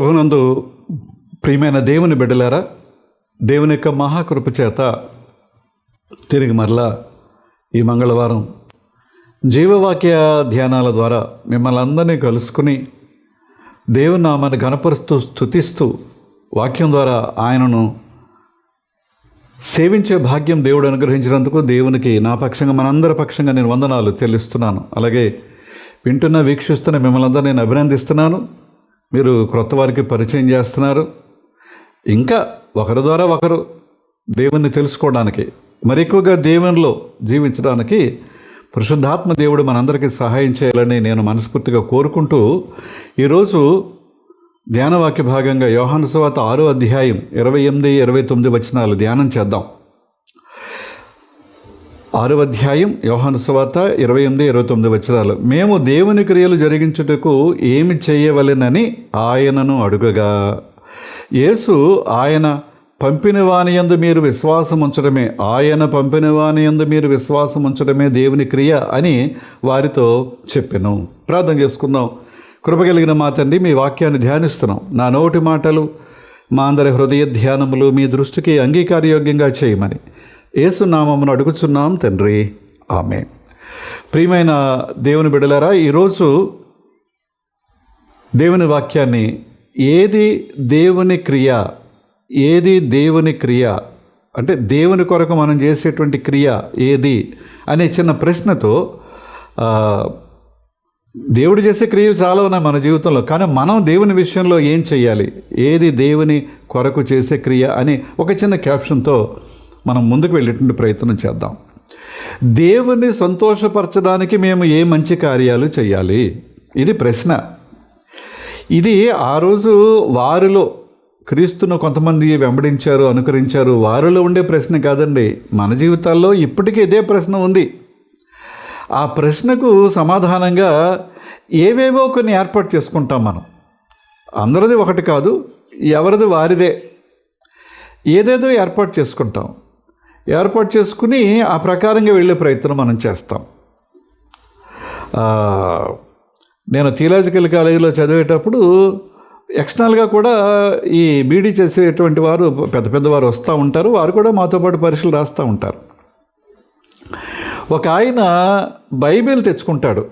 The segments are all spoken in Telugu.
ప్రభునందు ప్రియమైన దేవుని బిడ్డలారా దేవుని యొక్క మహాకృప చేత తిరిగి మరలా ఈ మంగళవారం జీవవాక్య ధ్యానాల ద్వారా మిమ్మల్ని అందరినీ కలుసుకుని దేవుని నామాన్ని గణపరుస్తూ స్థుతిస్తూ వాక్యం ద్వారా ఆయనను సేవించే భాగ్యం దేవుడు అనుగ్రహించినందుకు దేవునికి నా పక్షంగా మనందరి పక్షంగా నేను వందనాలు చెల్లిస్తున్నాను. అలాగే వింటున్న వీక్షిస్తున్న మిమ్మల్ని అందరూ నేను అభినందిస్తున్నాను. మీరు క్రొత్త వారికి పరిచయం చేస్తున్నారు. ఇంకా ఒకరి ద్వారా ఒకరు దేవుణ్ణి తెలుసుకోవడానికి మరి ఎక్కువగా దేవునిలో జీవించడానికి పరిశుద్ధాత్మ దేవుడు మనందరికీ సహాయం చేయాలని నేను మనస్ఫూర్తిగా కోరుకుంటూ ఈరోజు ధ్యానవాక్య భాగంగా యోహాను సువాత ఆరో అధ్యాయం ఇరవై ఎనిమిది ఇరవై తొమ్మిది వచనాలు ధ్యానం చేద్దాం. ఆరో అధ్యాయం యోహాను సువార్త ఇరవై ఎనిమిది ఇరవై తొమ్మిది వచ్చరాలు మేము దేవుని క్రియలు జరిగించుటకు ఏమి చేయవలెనని ఆయనను అడుగగా. యేసు ఆయన పంపిన వాని యందు మీరు విశ్వాసం ఉంచడమే. ఆయన పంపిన వాని యందు మీరు విశ్వాసం ఉంచడమే దేవుని క్రియ అని వారితో చెప్పాను. ప్రార్థన చేసుకుందాం. కృపగలిగిన మా తండ్రి మీ వాక్యాన్ని ధ్యానిస్తున్నాం. నా నోటి మాటలు మా అందరి హృదయ ధ్యానములు మీ దృష్టికి అంగీకారయోగ్యంగా చేయమని. ఏసునామమును అడుగుచున్నాం తండ్రి. ఆమె ప్రియమైన దేవుని బిడలారా ఈరోజు దేవుని వాక్యాన్ని ఏది దేవుని క్రియ ఏది దేవుని క్రియ అంటే దేవుని కొరకు మనం చేసేటువంటి క్రియ ఏది అనే చిన్న ప్రశ్నతో దేవుడు చేసే క్రియలు చాలా ఉన్నాయి మన జీవితంలో కానీ మనం దేవుని విషయంలో ఏం చేయాలి? ఏది దేవుని కొరకు చేసే క్రియ అని ఒక చిన్న క్యాప్షన్తో మనం ముందుకు వెళ్ళేటువంటి ప్రయత్నం చేద్దాం. దేవుని సంతోషపరచడానికి మేము ఏ మంచి కార్యాలు చేయాలి? ఇది ప్రశ్న. ఇది ఆ రోజు వారిలో క్రీస్తును కొంతమంది వెంబడించారు అనుకరించారు. వారిలో ఉండే ప్రశ్న కాదండి. మన జీవితాల్లో ఇప్పటికీ ఇదే ప్రశ్న ఉంది. ఆ ప్రశ్నకు సమాధానంగా ఏవేవో కొన్ని ఏర్పాటు చేసుకుంటాం మనం. అందరిది ఒకటి కాదు ఎవరిది వారిదే. ఏదేదో ఏర్పాటు చేసుకుంటాం. ఏర్పాటు చేసుకుని ఆ ప్రకారంగా వెళ్ళే ప్రయత్నం మనం చేస్తాం. నేను థియలాజికల్ కాలేజీలో చదివేటప్పుడు ఎక్స్టర్నల్గా కూడా ఈ బీడీ చేసేటువంటి వారు పెద్ద పెద్దవారు వస్తూ ఉంటారు. వారు కూడా మాతో పాటు పరీక్షలు రాస్తూ ఉంటారు. ఒక ఆయన బైబిల్ తెచ్చుకుంటాడు.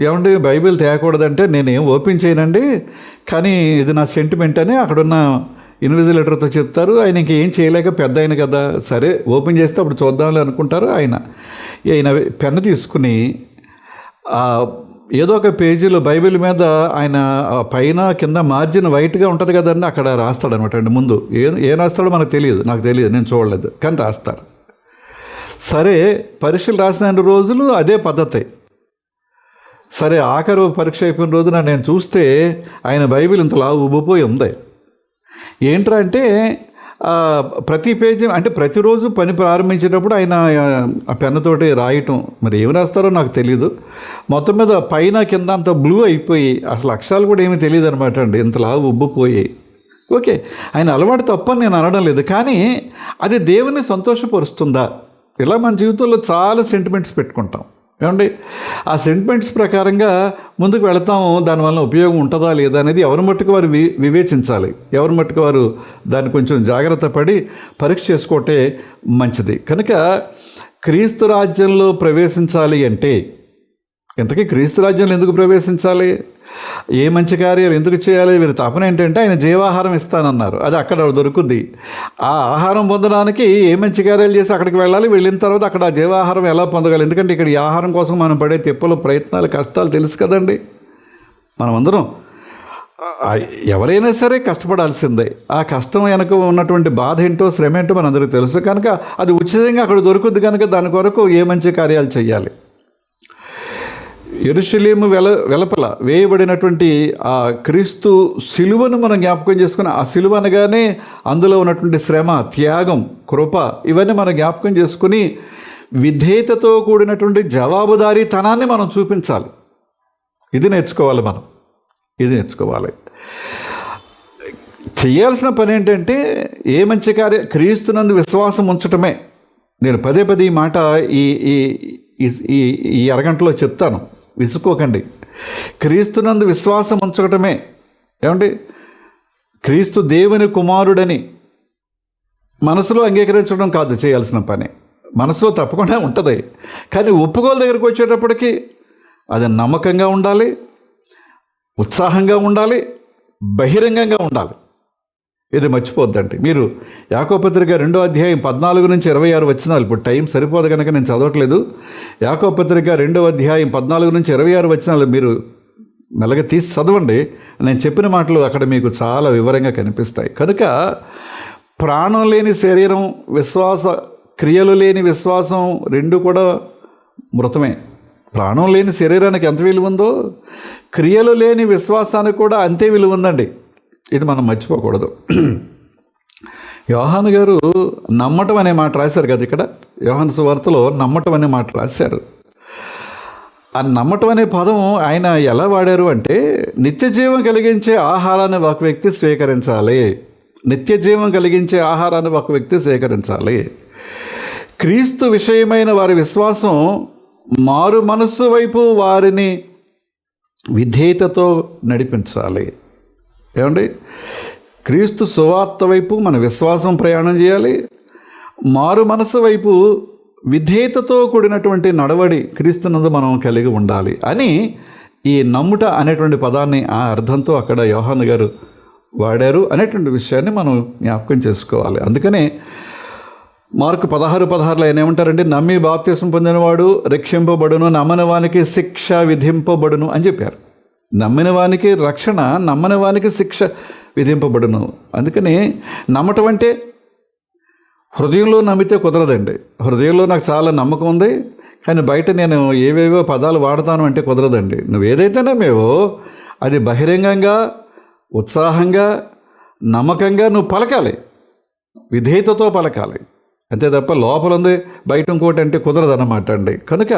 ఏమండి బైబిల్ తేయకూడదంటే నేనేం ఓపెన్ చేయనండి? కానీ ఇది నా సెంటిమెంట్ అని అక్కడున్న ఇన్విజిలేటర్తో చెప్తారు. ఆయన ఇంకేం చేయలేక పెద్ద ఆయన కదా. సరే ఓపెన్ చేస్తే అప్పుడు చూద్దాంలే అనుకుంటారు ఆయన. ఆయన పెన్ను తీసుకుని ఏదో ఒక పేజీలో బైబిల్ మీద ఆయన పైన కింద మార్జిన్ వైట్గా ఉంటుంది కదండి అక్కడ రాస్తాడు అనమాట అండి ముందు. ఏ ఏం రాస్తాడో మనకు తెలియదు. నాకు తెలియదు నేను చూడలేదు కానీ రాస్తారు సరే పరీక్షలు రాసిన రోజులు అదే పద్ధతి. సరే ఆఖరు పరీక్ష అయిపోయిన రోజున నేను చూస్తే ఆయన బైబిల్ ఇంతలా ఉబ్బిపోయి ఉంది. ఏంట్రా అంటే ప్రతి పేజీ అంటే ప్రతిరోజు పని ప్రారంభించేటప్పుడు ఆయన ఆ పెన్నుతోటి రాయటం. మరి ఏం రాస్తారో నాకు తెలియదు మొత్తం మీద పైన కింద అంత బ్లూ అయిపోయి అసలు అక్షరాలు కూడా ఏమీ తెలియదు అనమాట అండి. ఇంతలా ఉబ్బిపోయి ఓకే. ఆయన అలవాటు తప్పని నేను అనడం లేదు. కానీ అది దేవుని సంతోషపరుస్తుందా? ఇలా మన జీవితంలో చాలా సెంటిమెంట్స్ పెట్టుకుంటాం. ఏమండి? ఆ సెంటిమెంట్స్ ప్రకారంగా ముందుకు వెళతాం దానివల్ల ఉపయోగం ఉంటుందా లేదా అనేది ఎవరి మట్టుకు వారు వి వివేచించాలి. ఎవరి మట్టుకు వారు దాన్ని కొంచెం జాగ్రత్త పడి పరీక్ష చేసుకోవటే మంచిది. కనుక క్రీస్తు రాజ్యంలో ప్రవేశించాలి అంటే ఇంతకీ క్రీస్తు రాజ్యంలో ఎందుకు ప్రవేశించాలి? ఏ మంచి కార్యాలు ఎందుకు చేయాలి? వీరి తపన ఏంటంటే ఆయన జీవాహారం ఇస్తానన్నారు. అది అక్కడ దొరుకుద్ది. ఆ ఆహారం పొందడానికి ఏ మంచి కార్యాలు చేసి అక్కడికి వెళ్ళాలి? వెళ్ళిన తర్వాత అక్కడ ఆ జీవాహారం ఎలా పొందగాలి? ఎందుకంటే ఇక్కడ ఈ ఆహారం కోసం మనం పడే తిప్పలు ప్రయత్నాలు కష్టాలు తెలుసు కదండి. మనమందరం ఎవరైనా సరే కష్టపడాల్సిందే. ఆ కష్టం వెనక ఉన్నటువంటి బాధ ఏంటో శ్రమ ఏంటో మనందరికీ తెలుసు. కనుక అది ఉచితంగా అక్కడ దొరుకుద్ది కనుక దాని కొరకు ఏ మంచి కార్యాలు చేయాలి? ఎరుషలేము వెల వెలపల వేయబడినటువంటి ఆ క్రీస్తు సిలువను మనం జ్ఞాపకం చేసుకుని ఆ సిలువ అనగానే అందులో ఉన్నటువంటి శ్రమ త్యాగం కృప ఇవన్నీ మనం జ్ఞాపకం చేసుకుని విధేయతతో కూడినటువంటి జవాబుదారీతనాన్ని మనం చూపించాలి. ఇది నేర్చుకోవాలి మనం. ఇది నేర్చుకోవాలి. చేయాల్సిన పని ఏంటంటే ఏ మంచి కార్య క్రీస్తునందు విశ్వాసం ఉంచటమే. నేను పదే పదే ఈ మాట ఈ ఈ ఈ- ఈ ఈ అరగంటలో చెప్తాను. విసుకోకండి క్రీస్తునందు విశ్వాసం ఉంచటమే. ఏమండి? క్రీస్తు దేవుని కుమారుడని మనసులో అంగీకరించడం కాదు చేయాల్సిన పని. మనసులో తప్పకుండా ఉంటుంది. కానీ ఒప్పుకోల దగ్గరికి వచ్చేటప్పటికి అది నమ్మకంగా ఉండాలి ఉత్సాహంగా ఉండాలి బహిరంగంగా ఉండాలి. ఇది మర్చిపోద్దండి. మీరు యాకోపత్రిక రెండో అధ్యాయం పద్నాలుగు నుంచి ఇరవై ఆరు వచ్చినాలు ఇప్పుడు టైం సరిపోదు కనుక నేను చదవట్లేదు. యాకోపత్రిక రెండో అధ్యాయం పద్నాలుగు నుంచి ఇరవై ఆరు వచ్చినాలు మీరు మెల్లగా తీసి చదవండి. నేను చెప్పిన మాటలు అక్కడ మీకు చాలా వివరంగా కనిపిస్తాయి. కనుక ప్రాణం లేని శరీరం విశ్వాస క్రియలు లేని విశ్వాసం రెండు కూడా మృతమే. ప్రాణం లేని శరీరానికి ఎంత విలువ ఉందో క్రియలు లేని విశ్వాసానికి కూడా అంతే విలువ ఉందండి. ఇది మనం మర్చిపోకూడదు. యోహాను గారు నమ్మటం అనే మాట రాశారు కదా ఇక్కడ? యోహాను సువార్తలో నమ్మటం అనే మాట రాశారు. ఆ నమ్మటం అనే పదం ఆయన ఎలా వాడారు అంటే నిత్య జీవం కలిగించే ఆహారాన్ని ఒక వ్యక్తి స్వీకరించాలి. నిత్య జీవం కలిగించే ఆహారాన్ని ఒక వ్యక్తి స్వీకరించాలి. క్రీస్తు విషయమైన వారి విశ్వాసం మారు మనస్సు వైపు వారిని విధేయతతో నడిపించాలి. ఏమండి? క్రీస్తు సువార్త వైపు మన విశ్వాసం ప్రయాణం చేయాలి. మారు మనసు వైపు విధేయతతో కూడినటువంటి నడవడి క్రీస్తునందు మనం కలిగి ఉండాలి అని ఈ నమ్ముట అనేటువంటి పదాన్ని ఆ అర్థంతో అక్కడ యోహాన్ గారు వాడారు అనేటువంటి విషయాన్ని మనం జ్ఞాపకం చేసుకోవాలి. అందుకనే మార్కు పదహారు పదహారులో ఆయన ఏమంటారంటే నమ్మి బాప్తీసం పొందినవాడు రక్షింపబడును నమ్మని వానికి శిక్ష విధింపబడును అని చెప్పారు. నమ్మిన వానికి రక్షణ నమ్మని వానికి శిక్ష విధింపబడును. అందుకని నమ్మటం అంటే హృదయంలో నమ్మితే కుదరదండి. హృదయంలో నాకు చాలా నమ్మకం ఉంది కానీ బయట నేను ఏవేవో పదాలు వాడతాను అంటే కుదరదండి. నువ్వు ఏదైతే నమ్మేవో అది బహిరంగంగా ఉత్సాహంగా నమ్మకంగా నువ్వు పలకాలి. విధేయతతో పలకాలి. అంతే తప్ప లోపల ఉంది బయట ఇంకోటి అంటే కుదరదన్నమాట అండి. కనుక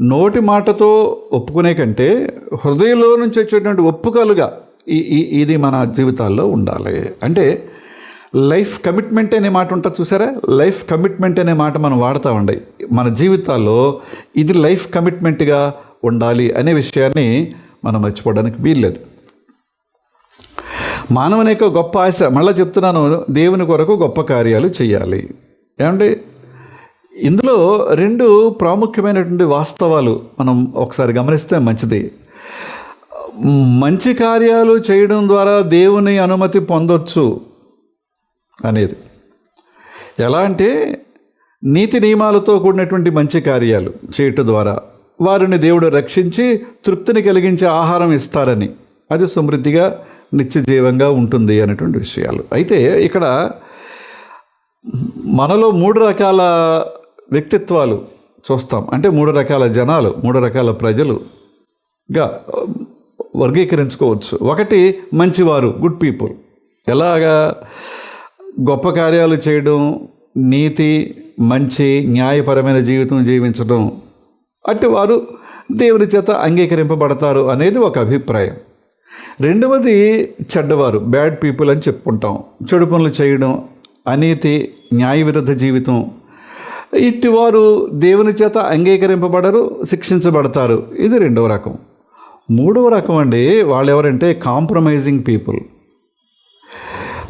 నోటి మాటతో ఒప్పుకునే కంటే హృదయంలో నుంచి వచ్చేటువంటి ఒప్పుకలుగా ఈ ఈ- ఇది మన జీవితాల్లో ఉండాలి. అంటే లైఫ్ కమిట్మెంట్ అనే మాట ఉంటుంది చూసారా? లైఫ్ కమిట్మెంట్ అనే మాట మనం వాడతామండి. మన జీవితాల్లో ఇది లైఫ్ కమిట్మెంట్గా ఉండాలి అనే విషయాన్ని మనం మర్చిపోవడానికి వీల్లేదు. మానవుని యొక్క గొప్ప ఆశ మళ్ళీ చెప్తున్నాను దేవుని కొరకు గొప్ప కార్యాలు చేయాలి. ఏమంటే ఇందులో రెండు ప్రాముఖ్యమైనటువంటి వాస్తవాలు మనం ఒకసారి గమనిస్తే మంచిది. మంచి కార్యాలు చేయడం ద్వారా దేవుని అనుమతి పొందొచ్చు అనేది. ఎలా అంటే నీతి నియమాలతో కూడినటువంటి మంచి కార్యాలు చేయటం ద్వారా వారిని దేవుడు రక్షించి తృప్తిని కలిగించే ఆహారం ఇస్తారని. అది సమృద్ధిగా నిత్యజీవంగా ఉంటుంది అనేటువంటి విషయాలు. అయితే ఇక్కడ మనలో మూడు రకాల వ్యక్తిత్వాలు చూస్తాం. అంటే మూడు రకాల జనాలు మూడు రకాల ప్రజలుగా వర్గీకరించుకోవచ్చు. ఒకటి మంచివారు గుడ్ పీపుల్ ఎలాగా గొప్ప కార్యాలు చేయడం నీతి మంచి న్యాయపరమైన జీవితం జీవించడం అట్టి వారు దేవుని చేత అంగీకరింపబడతారు అనేది ఒక అభిప్రాయం. రెండవది చెడ్డవారు బ్యాడ్ పీపుల్ అని చెప్పుకుంటాం. చెడు పనులు చేయడం అనీతి న్యాయ విరుద్ధ జీవితం ఇట్టివారు దేవుని చేత అంగీకరింపబడరు శిక్షించబడతారు. ఇది రెండవ రకం. మూడవ రకం అండి వాళ్ళు ఎవరంటే కాంప్రమైజింగ్ పీపుల్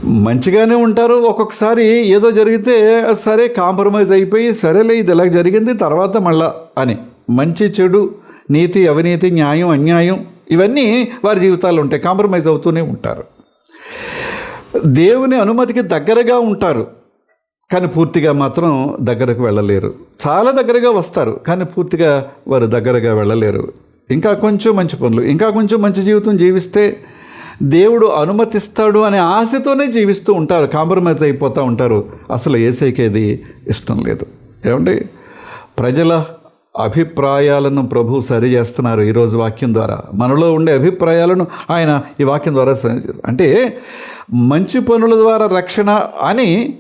మంచిగానే ఉంటారు ఒక్కొక్కసారి ఏదో జరిగితే సరే కాంప్రమైజ్ అయిపోయి సరేలే ఇది ఇలా జరిగింది తర్వాత మళ్ళా అని. మంచి చెడు నీతి అవినీతి న్యాయం అన్యాయం ఇవన్నీ వారి జీవితాలు ఉంటాయి కాంప్రమైజ్ అవుతూనే ఉంటారు. దేవుని అనుమతికి దగ్గరగా ఉంటారు. కానీ పూర్తిగా మాత్రం దగ్గరకు వెళ్ళలేరు. చాలా దగ్గరగా వస్తారు కానీ పూర్తిగా వారు దగ్గరగా వెళ్ళలేరు. ఇంకా కొంచెం మంచి పనులు ఇంకా కొంచెం మంచి జీవితం జీవిస్తే దేవుడు అనుమతిస్తాడు అనే ఆశతోనే జీవిస్తూ ఉంటారు కాంప్రమైజ్ అయిపోతూ ఉంటారు. అసలు ఏసైకేది ఇష్టం లేదు. ఏమండి? ప్రజల అభిప్రాయాలను ప్రభు సరి చేస్తున్నారు ఈరోజు వాక్యం ద్వారా. మనలో ఉండే అభిప్రాయాలను ఆయన ఈ వాక్యం ద్వారా అంటే మంచి పనుల ద్వారా రక్షణ అని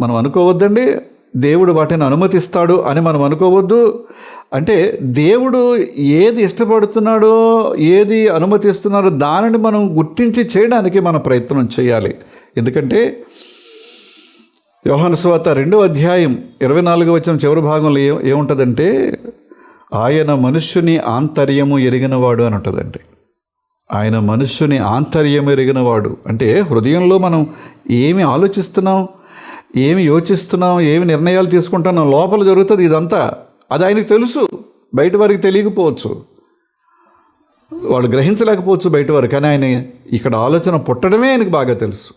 మనం అనుకోవద్దండి. దేవుడు వాటిని అనుమతిస్తాడు అని మనం అనుకోవద్దు. అంటే దేవుడు ఏది ఇష్టపడుతున్నాడో ఏది అనుమతిస్తున్నాడో దానిని మనం గుర్తించి చేయడానికి మన ప్రయత్నం చేయాలి. ఎందుకంటే యోహాను స్వాత రెండో అధ్యాయం ఇరవై నాలుగు వచ్చిన చివరి భాగంలో ఏ ఏముంటుందంటే ఆయన మనుష్యుని ఆంతర్యము ఎరిగినవాడు అని ఉంటుందండి. ఆయన మనుష్యుని ఆంతర్యం ఎరిగినవాడు. అంటే హృదయంలో మనం ఏమి ఆలోచిస్తున్నాం ఏమి యోచిస్తున్నాం ఏమి నిర్ణయాలు తీసుకుంటున్నాం లోపల జరుగుతుంది ఇదంతా. అది ఆయనకు తెలుసు. బయట వారికి తెలియకపోవచ్చు. వాళ్ళు గ్రహించలేకపోవచ్చు బయట వారు. కానీ ఆయన ఇక్కడ ఆలోచన పుట్టడమే ఆయనకు బాగా తెలుసు.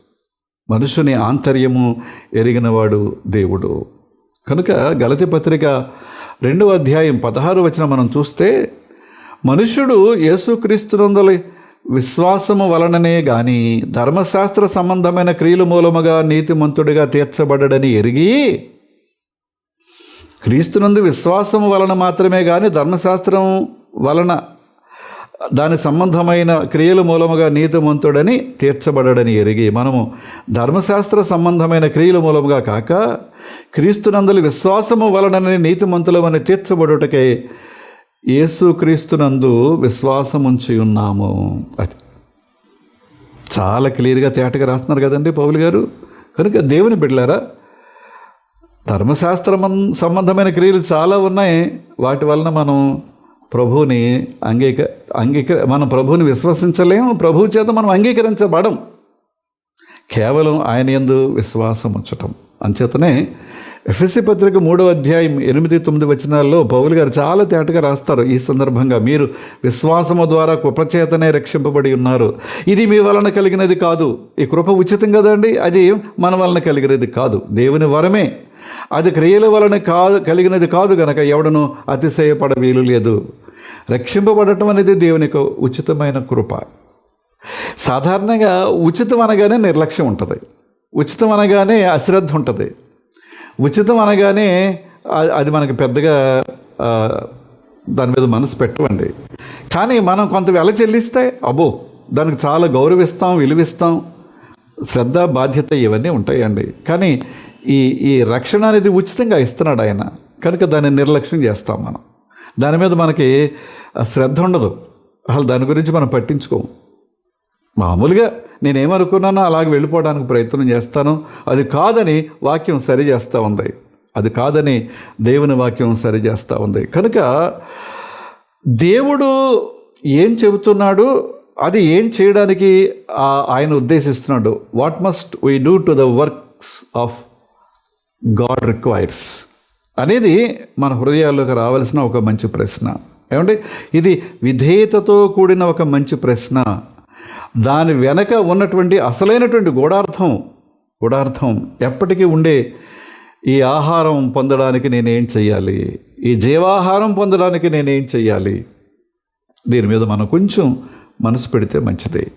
మనుషుని ఆంతర్యము ఎరిగినవాడు దేవుడు. కనుక గలతి పత్రిక రెండవ అధ్యాయం పదహారు వచ్చిన మనం చూస్తే మనుష్యుడు యేసుక్రీస్తునందలి విశ్వాసము వలననే గాని ధర్మశాస్త్ర సంబంధమైన క్రియలు మూలముగా నీతిమంతుడిగా తీర్చబడడని ఎరిగి క్రీస్తునందు విశ్వాసము వలన మాత్రమే కానీ ధర్మశాస్త్రం వలన దాని సంబంధమైన క్రియల మూలముగా నీతిమంతుడని తీర్చబడడని ఎరిగి మనము ధర్మశాస్త్ర సంబంధమైన క్రియల మూలముగా కాక క్రీస్తునందులు విశ్వాసము వలనని నీతిమంతులమని తీర్చబడుటకై యేసుక్రీస్తునందు విశ్వాసముంచి ఉన్నాము అది చాలా క్లియర్గా తేటగా రాస్తున్నారు కదండి పౌలు గారు. కనుక దేవుని బిడ్డలారా ధర్మశాస్త్రం సంబంధమైన క్రియలు చాలా ఉన్నాయి. వాటి వలన మనం ప్రభువుని అంగీక అంగీక మనం ప్రభువుని విశ్వసించలేము. ప్రభువు చేత మనం అంగీకరించబడం. కేవలం ఆయన యందు విశ్వాసం ఉంచటం అంచేతనే ఎఫ్ఎస్సి పత్రిక మూడవ అధ్యాయం ఎనిమిది తొమ్మిది వచనాల్లో పౌలు గారు చాలా తేటగా రాస్తారు ఈ సందర్భంగా. మీరు విశ్వాసము ద్వారా కృపచేతనే రక్షింపబడి ఉన్నారు. ఇది మీ వలన కలిగినది కాదు. ఈ కృప ఉచితం కదండి అది మన వలన కలిగినది కాదు. దేవుని వరమే. అది క్రియల వలన కాదు కలిగినది కాదు గనక ఎవడను అతిశయపడ వీలు లేదు. రక్షింపబడటం అనేది దేవుని యొక్క ఉచితమైన కృప. సాధారణంగా ఉచితం అనగానే నిర్లక్ష్యం ఉంటుంది. ఉచితం అనగానే అశ్రద్ధ ఉంటుంది. ఉచితం అనగానే అది మనకి పెద్దగా దాని మీద మనసు పెట్టవండి. కానీ మనం కొంత వెల చెల్లిస్తే అబ్బో దానికి చాలా గౌరవిస్తాం విలువిస్తాం. శ్రద్ధ బాధ్యత ఇవన్నీ ఉంటాయండి. కానీ ఈ ఈ రక్షణ అనేది ఉచితంగా ఇస్తున్నాడు ఆయన. కనుక దాన్ని నిర్లక్ష్యం చేస్తాం మనం. దాని మీద మనకి శ్రద్ధ ఉండదు. అసలు దాని గురించి మనం పట్టించుకోము. మామూలుగా నేనేమనుకున్నానో అలాగే వెళ్ళిపోవడానికి ప్రయత్నం చేస్తాను. అది కాదని వాక్యం సరి చేస్తూ ఉంది. అది కాదని దేవుని వాక్యం సరి చేస్తూ ఉంది. కనుక దేవుడు ఏం చెబుతున్నాడు? అది ఏం చేయడానికి ఆయన ఉద్దేశిస్తున్నాడు? What must we do to the works of God requires అనేది మన హృదయాల్లోకి రావాల్సిన ఒక మంచి ప్రశ్న. ఏమంటే ఇది విధేయతతో కూడిన ఒక మంచి ప్రశ్న. దాని వెనక ఉన్నటువంటి అసలైనటువంటి గూఢార్థం గూఢార్థం ఎప్పటికీ ఉండే ఈ ఆహారం పొందడానికి నేనేం చెయ్యాలి? ఈ జీవాహారం పొందడానికి నేనేం చెయ్యాలి? దీని మీద మనం కొంచెం మనసు పెడితే మంచిది.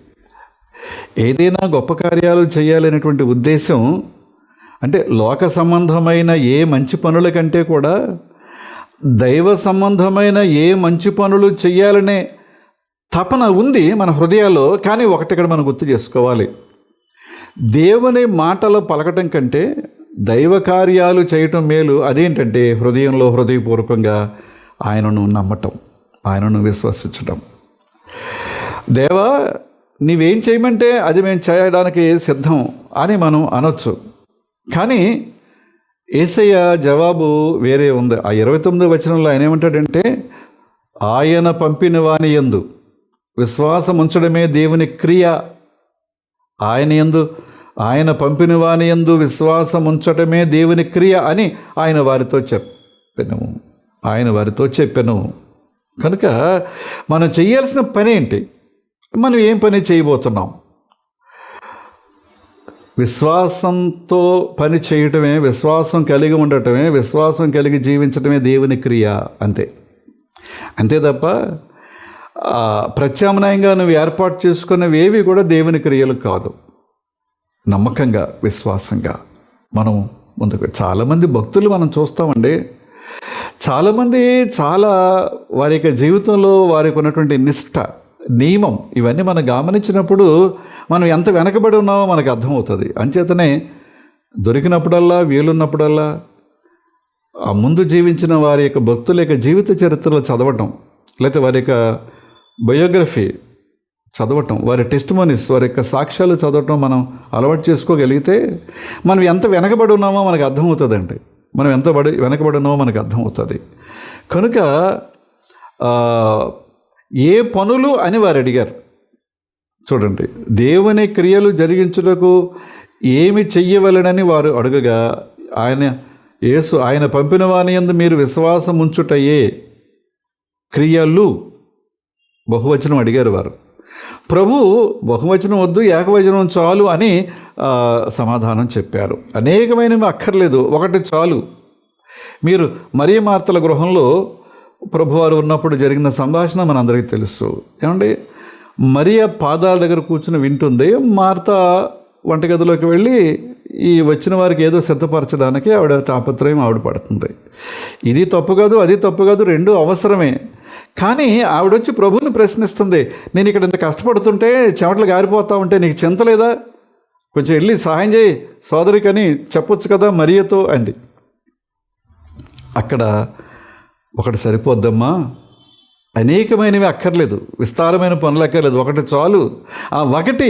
ఏదైనా గొప్ప కార్యాలు చేయాలనేటువంటి ఉద్దేశం అంటే లోక సంబంధమైన ఏ మంచి పనుల కంటే కూడా దైవ సంబంధమైన ఏ మంచి పనులు చేయాలనే తపన ఉంది మన హృదయాల్లో కానీ ఒకటి ఇక్కడ మనం గుర్తు చేసుకోవాలి. దేవుని మాటలు పలకటం కంటే దైవ కార్యాలు చేయటం మేలు అదేంటంటే హృదయంలో హృదయపూర్వకంగా ఆయనను నమ్మటం ఆయనను విశ్వసించటం. దేవా నీవేం చేయమంటే అది మేము చేయడానికి సిద్ధం అని మనం అనొచ్చు. కానీ ఏసయ్య జవాబు వేరే ఉంది. ఆ ఇరవై తొమ్మిదో వచనంలో ఆయన ఏమంటాడంటే ఆయన పంపిన వాణి యందు విశ్వాసం ఉంచడమే దేవుని క్రియ. ఆయన యందు ఆయన పంపిన వాని యందు విశ్వాసం ఉంచటమే దేవుని క్రియ అని ఆయన వారితో చెప్పెను. ఆయన వారితో చెప్పెను. కనుక మనం చేయాల్సిన పని ఏంటి? మనం ఏం పని చేయబోతున్నాం? విశ్వాసంతో పని చేయటమే విశ్వాసం కలిగి ఉండటమే విశ్వాసం కలిగి జీవించటమే దేవుని క్రియ అంతే. అంతే తప్ప ప్రత్యామ్నాయంగా నువ్వు ఏర్పాటు చేసుకున్నవి ఏవి కూడా దేవుని క్రియలు కాదు. నమ్మకంగా విశ్వాసంగా మనం ముందుకు చాలామంది భక్తులు మనం చూస్తామండి. చాలామంది చాలా వారి యొక్క జీవితంలో వారికి ఉన్నటువంటి నిష్ట నియమం ఇవన్నీ మనం గమనించినప్పుడు మనం ఎంత వెనకబడి ఉన్నామో మనకు అర్థమవుతుంది. అంచేతనే దొరికినప్పుడల్లా వీలున్నప్పుడల్లా ఆ ముందు జీవించిన వారి యొక్క భక్తుల యొక్క జీవిత చరిత్రలు చదవటం లేకపోతే వారి యొక్క బయోగ్రఫీ చదవటం వారి టెస్ట్ మనీస్ వారి యొక్క సాక్ష్యాలు చదవటం మనం అలవాటు చేసుకోగలిగితే మనం ఎంత వెనకబడి ఉన్నామో మనకు అర్థమవుతుందండి. మనం ఎంత బడి వెనకబడి ఉన్నామో మనకు అర్థమవుతుంది. కనుక ఏ పనులు అని వారు అడిగారు. చూడండి దేవుని క్రియలు జరిగించుటకు ఏమి చెయ్యవలనని వారు అడుగగా ఆయన యేసు ఆయన పంపిన వాని యందు మీరు విశ్వాసం ఉంచుటయే క్రియలు బహువచనం అడిగారు వారు. ప్రభు బహువచనం వద్దు ఏకవచనం చాలు అని సమాధానం చెప్పారు. అనేకమైనవి అక్కర్లేదు ఒకటి చాలు. మీరు మరీ మార్తల గృహంలో ప్రభువారు ఉన్నప్పుడు జరిగిన సంభాషణ మనందరికీ తెలుసు. ఏమండి? మరియ పాదాల దగ్గర కూర్చుని వింటుంది మార్త వంటగదిలోకి వెళ్ళి ఈ వచ్చిన వారికి ఏదో సిద్ధపరచడానికి ఆవిడ తాపత్రయం ఆవిడ పడుతుంది. ఇది తప్పు కాదు అది తప్పు కాదు రెండు అవసరమే. కానీ ఆవిడ వచ్చి ప్రభువుని ప్రశ్నిస్తుంది నేను ఇక్కడ ఇంత కష్టపడుతుంటే చెమటలు గారిపోతా ఉంటే నీకు చింత లేదా? కొంచెం వెళ్ళి సహాయం చేయి సోదరికని చెప్పొచ్చు కదా మరియతో అంది. అక్కడ ఒకటి సరిపోద్దమ్మా అనేకమైనవి అక్కర్లేదు విస్తారమైన పనులు అక్కర్లేదు ఒకటి చాలు. ఆ ఒకటి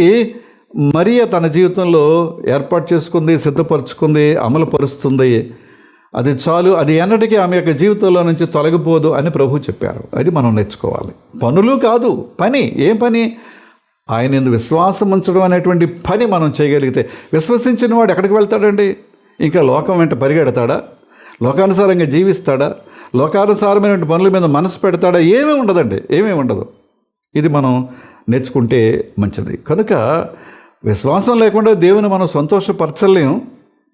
మరియ తన జీవితంలో ఏర్పాటు చేసుకుంది సిద్ధపరచుకుంది అమలు పరుస్తుంది అది చాలు అది ఎన్నటికీ ఆమె యొక్క జీవితంలో నుంచి తొలగిపోదు అని ప్రభు చెప్పారు. అది మనం నేర్చుకోవాలి. పనులు కాదు పని. ఏ పని? ఆయన ఎందుకు విశ్వాసం ఉంచడం అనేటువంటి పని మనం చేయగలిగితే. విశ్వసించిన వాడు ఎక్కడికి వెళ్తాడండి? ఇంకా లోకం వెంట పరిగెడతాడా? లోకానుసారంగా జీవిస్తాడా? లోకానుసారమైనటువంటి పనుల మీద మనసు పెడతాడా? ఏమీ ఉండదండి. ఏమీ ఉండదు. ఇది మనం నేర్చుకుంటే మంచిది. కనుక విశ్వాసం లేకుండా దేవుని మనం సంతోషపరచలేం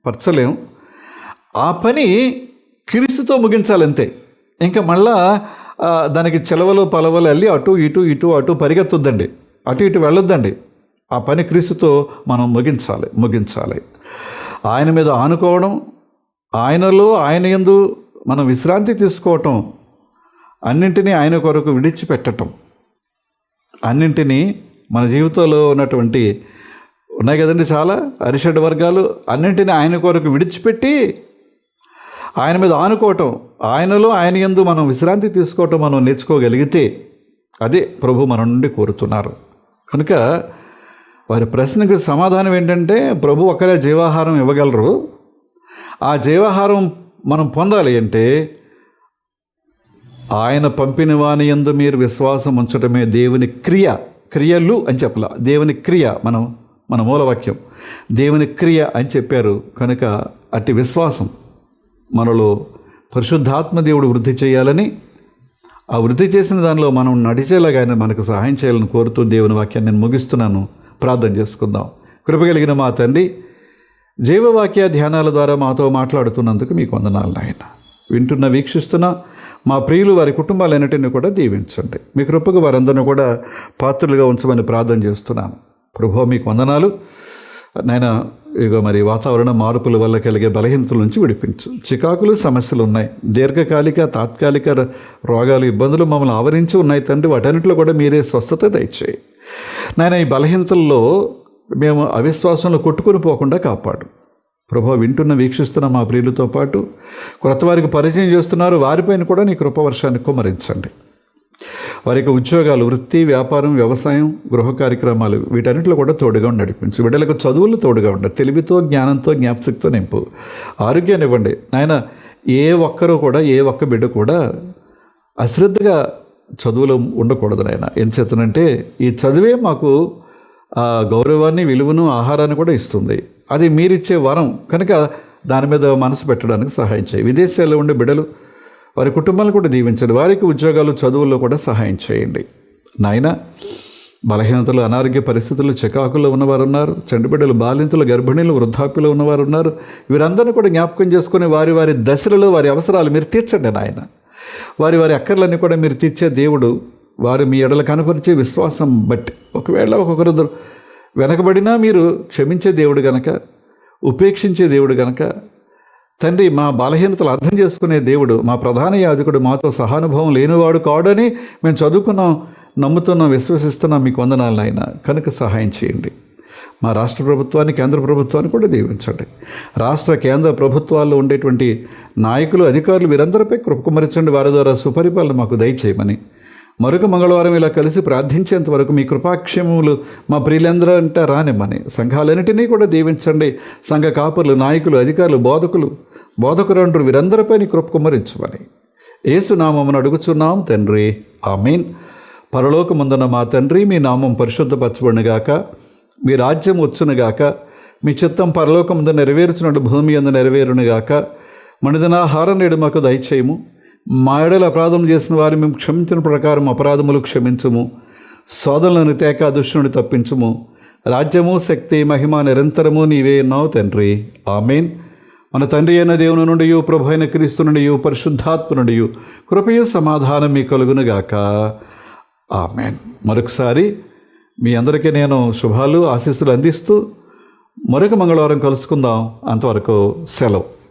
పరచలేం. ఆ పని క్రీస్తుతో ముగించాలంతే. ఇంకా మళ్ళా దానికి చెలవలు పలవలు వెళ్ళి అటు ఇటు ఇటు అటు పరిగెత్తొద్దండి. అటు ఇటు వెళ్ళొద్దండి. ఆ పని క్రీస్తుతో మనం ముగించాలి ముగించాలి. ఆయన మీద ఆనుకోవడం ఆయనలో ఆయన యందు మనం విశ్రాంతి తీసుకోవటం అన్నింటినీ ఆయన కొరకు విడిచిపెట్టడం అన్నింటినీ మన జీవితంలో ఉన్నటువంటి ఉన్నాయి కదండి చాలా. అరిషడ్ వర్గాలు అన్నింటినీ ఆయన కొరకు విడిచిపెట్టి ఆయన మీద ఆనుకోవటం ఆయనలో ఆయన యందు మనం విశ్రాంతి తీసుకోవటం మనం నేర్చుకోగలిగితే అదే ప్రభు మన నుండి కోరుతున్నారు. కనుక వారి ప్రశ్నకు సమాధానం ఏంటంటే ప్రభు ఒక్కరే జీవాహారం ఇవ్వగలరు. ఆ జీవాహారం మనం పొందాలి అంటే ఆయన పంపిన వాని యందు మీరు విశ్వాసం ఉంచడమే దేవుని క్రియ క్రియలు అని చెప్పలా. దేవుని క్రియ మనం మన మూలవాక్యం. దేవుని క్రియ అని చెప్పారు. కనుక అట్టి విశ్వాసం మనలో పరిశుద్ధాత్మ దేవుడు వృద్ధి చేయాలని ఆ వృద్ధి చేసిన దానిలో మనం నడిచేలాగా ఆయన మనకు సహాయం చేయాలని కోరుతూ దేవుని వాక్యాన్ని నేను ముగిస్తున్నాను. ప్రార్థన చేసుకుందాం. కృపగలిగిన మా తండ్రి జీవవాక్య ధ్యానాల ద్వారా మాతో మాట్లాడుతున్నందుకు మీకు వందనాలు నాయన. వింటున్న వీక్షిస్తున్న మా ప్రియులు వారి కుటుంబాలన్నిటిని కూడా దీవించండి. మీ కృపకు వారందరిని కూడా పాత్రులుగా ఉంచమని ప్రార్థన చేస్తున్నాను. ప్రభు మీకు వందనాలు. నాయన ఇక మరి వాతావరణ మార్పుల వల్ల కలిగే బలహీనతల నుంచి విడిపించు. చికాకులు సమస్యలు ఉన్నాయి. దీర్ఘకాలిక తాత్కాలిక రోగాలు ఇబ్బందులు మమ్మల్ని ఆవరించి ఉన్నాయి తండ్రి. వాటన్నిటిలో కూడా మీరే స్వస్థత దయచేయి. నాయన ఈ బలహీనతల్లో మేము అవిశ్వాసంలో కొట్టుకుని పోకుండా కాపాడు. ప్రభు వింటున్న వీక్షిస్తున్న మా ప్రియులతో పాటు క్రొత్త వారికి పరిచయం చేస్తున్నారు. వారిపైన కూడా నీ కృపవర్షాన్ని కుమరించండి వారి యొక్క ఉద్యోగాలు వృత్తి వ్యాపారం వ్యవసాయం గృహ కార్యక్రమాలు వీటన్నిటిలో కూడా తోడుగా నడిపించు బిడ్డలకు చదువులు తోడుగా ఉండండి. తెలివితో జ్ఞానంతో జ్ఞాపశక్తితో నింపు. ఆరోగ్యాన్ని ఇవ్వండి. నాయన ఏ ఒక్కరూ కూడా ఏ ఒక్క బిడ్డ కూడా అశ్రద్ధగా చదువులో ఉండకూడదు నాయన. ఎంచేతనంటే ఈ చదువే మాకు ఆ గౌరవాన్ని విలువను ఆహారాన్ని కూడా ఇస్తుంది. అది మీరిచ్చే వరం. కనుక దాని మీద మనసు పెట్టడానికి సహాయం చేయి. విదేశాల్లో ఉండే బిడ్డలు వారి కుటుంబాలను కూడా దీవించండి. వారికి ఉద్యోగాలు చదువుల్లో కూడా సహాయం చేయండి. నాయన బలహీనతలు అనారోగ్య పరిస్థితులు చికాకులో ఉన్నవారు ఉన్నారు చంటిబిడ్డలు బాలింతలు గర్భిణీలు వృద్ధాప్యులు ఉన్నవారు ఉన్నారు వీరందరినీ కూడా జ్ఞాపకం చేసుకుని వారి వారి దశలలో వారి అవసరాలు మీరు తీర్చండి నాయన. వారి వారి అక్కర్లన్నీ కూడా మీరు తీర్చే దేవుడు వారు మీ ఎడల కనపరిచే విశ్వాసం బట్టి ఒకవేళ ఒక్కొక్కరు వెనకబడినా మీరు క్షమించే దేవుడు గనక ఉపేక్షించే దేవుడు గనక తండ్రి మా బలహీనతలు అర్థం చేసుకునే దేవుడు మా ప్రధాన యాజకుడు మాతో సహానుభవం లేనివాడు కాడని మేము చదువుకున్నాం నమ్ముతున్నాం విశ్వసిస్తున్నాం. మీకు వందనాలు ఆయన కనుక సహాయం చేయండి. మా రాష్ట్ర ప్రభుత్వాన్ని కేంద్ర ప్రభుత్వాన్ని కూడా దీవించండి. రాష్ట్ర కేంద్ర ప్రభుత్వాల్లో ఉండేటువంటి నాయకులు అధికారులు వీరందరిపై కృపకుమరించండి వారి ద్వారా సుపరిపాలన మాకు దయచేయమని. మరొక మంగళవారం ఇలా కలిసి ప్రార్థించేంత వరకు మీ కృపాక్షములు మా ప్రియులందరూ అంటే రానిమ్మని. సంఘాలన్నిటినీ కూడా దీవించండి. సంఘ కాపర్లు నాయకులు అధికారులు బోధకులు బోధకురండ్రు వీరందరిపై నీ కృప కుమ్మరించమని. ఏసునామమును అడుగుచున్నాం తండ్రి. ఆమెన్. పరలోకమందున మా తండ్రి మీ నామం పరిశుద్ధపరచబడినగాక మీ రాజ్యం వచ్చునుగాక మీ చిత్తం పరలోకముందు నెరవేర్చినట్టు భూమి అందు నెరవేరునుగాక మనిదనాహారం నేడు మాకు దయచేయము. మా ఎడల అపరాధం చేసిన వారిని మేము క్షమించిన ప్రకారం అపరాధములు క్షమించుము. సోదరులను తేక దుష్టుని తప్పించుము. రాజ్యము శక్తి మహిమ నిరంతరము నీవే ఉన్నావు తండ్రి. ఆమెన్. మన తండ్రి అయిన దేవుని నుండి ప్రభు అయిన క్రీస్తు నుండి పరిశుద్ధాత్మ నుండి కృపయు సమాధానం మీ కలుగునుగాక. ఆమెన్. మరొకసారి మీ అందరికీ నేను శుభాలు ఆశీస్సులు అందిస్తూ మరొక మంగళవారం కలుసుకుందాం. అంతవరకు సెలవు.